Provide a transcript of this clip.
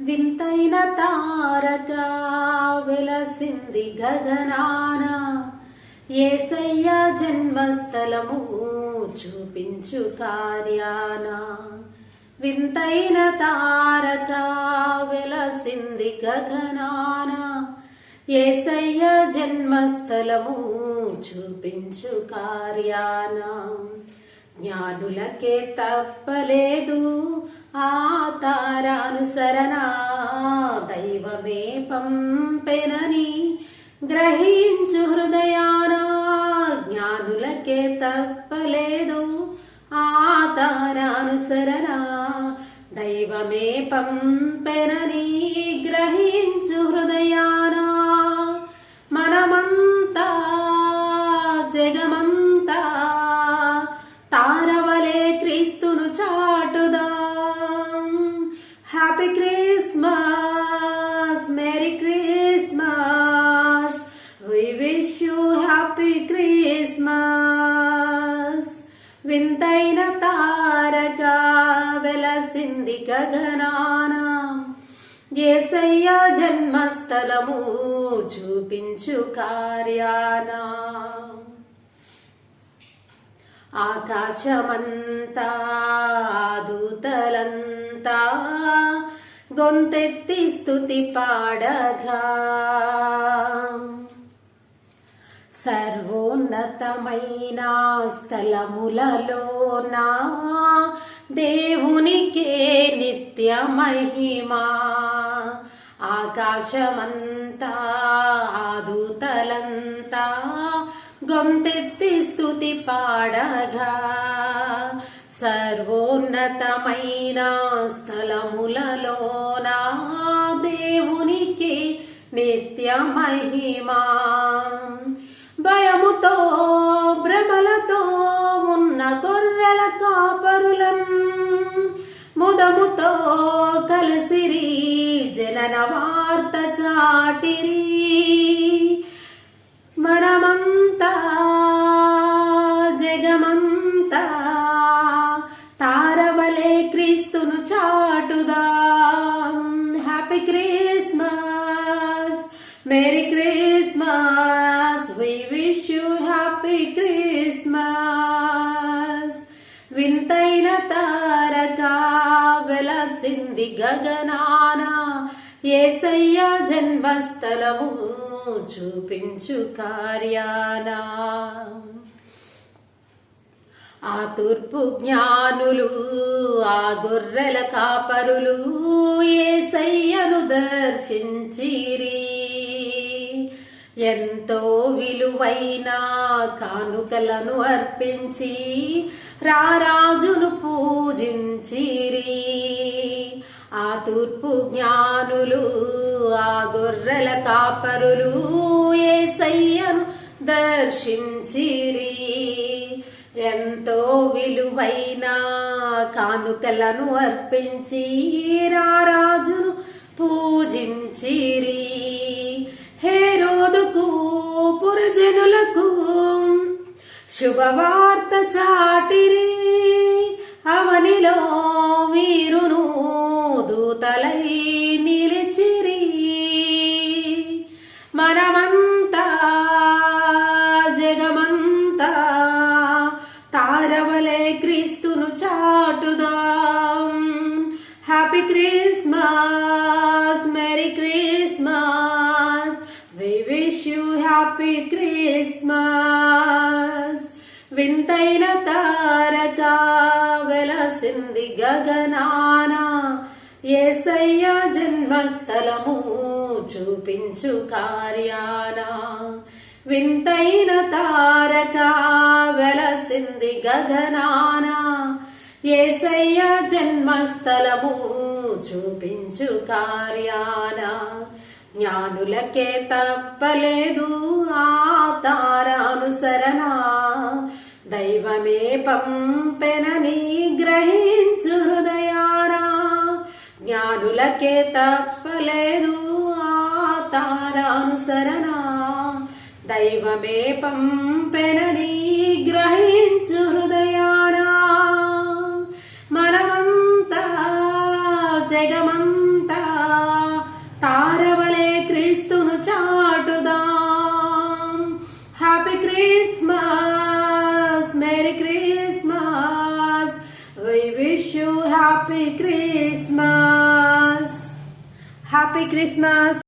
వింతైన తారక వెలసింది గగనాన. ఏసయ్య జన్మస్థలము చూపించు కార్యాన. వింతైన తారక వెలసింది గగనాన. ఏసయ్య జన్మస్థలము చూపించు కార్యాన. జ్ఞానులకే తప్పలేదు ఆ తారానుసరణ దైవమే పంపెనని గ్రహించు హృదయాన జ్ఞానులకే తప్పలేదు ఆ తారానుసరణ దైవమే పంపెనని గ్రహించు హృదయానా happy Christmas merry Christmas we wish you happy Christmas వింతైన తారక వెలసింది గగనాన. ఏసయ్య జన్మస్థలము చూపించు కార్యానా. ఆకాశమంతా దూతలంతా గొంతెత్తి స్థుతి పాడగా. సర్వోన్నతమైన స్థలములలోనా దేవునికే నిత్య మహిమా ఆకాశమంతా ఆదూతలంతా గొంతెత్తి స్థుతి పాడగా. సర్వోన్నతమైన స్థలములలోన దేవునికి నిత్య మహిమా. భయముతో భ్రమలతో ఉన్న గొర్రెల కాపరులం. ముదముతో కలిసిరి జనన వార్త చాటిరి. క్రిస్మస్ వింతైన తారక వెలసింది గగనాన. ఏసయ్య జన్మస్థలము చూపించు కార్యానా. ఆ తూర్పు జ్ఞానులు ఆ గొర్రెల కాపరులు ఏసయ్యను దర్శించిరి. ఎంతో విలువైన కానుకలను అర్పించి రారాజును పూజించిరి. ఆ తూర్పు జ్ఞానులు ఆ గొర్రెల కాపరులు ఏసయ్యను దర్శించిరి. ఎంతో విలువైన కానుకలను అర్పించి రారాజును పూజించిరి. హేరోదుకు పురజనులకు శుభవార్త చాటిరి. అవనిలో వీరును దూతలై నిలిచిరి. మనమంతా జగమంతా తారవలే క్రీస్తును చాటుదాం. Happy Christmas merry Christmas. వింతైన తారక వెలసింది గగనాన. ఏసయ్య జన్మస్థలము చూపించు కార్యాన. వింతైన తారక వెలసింది గగనాన. ఏసయ్య జన్మస్థలము చూపించు కార్యానా. జ్ఞానులకే తప్పలేదు ఆ తారానుసరణ దైవమే పంపెనని గ్రహించు హృదయారా. జ్ఞానులకే తప్పలేదు ఆ తారానుసరణ దైవమే పంపెనని గ్రహించు హృదయా. Happy Christmas happy Christmas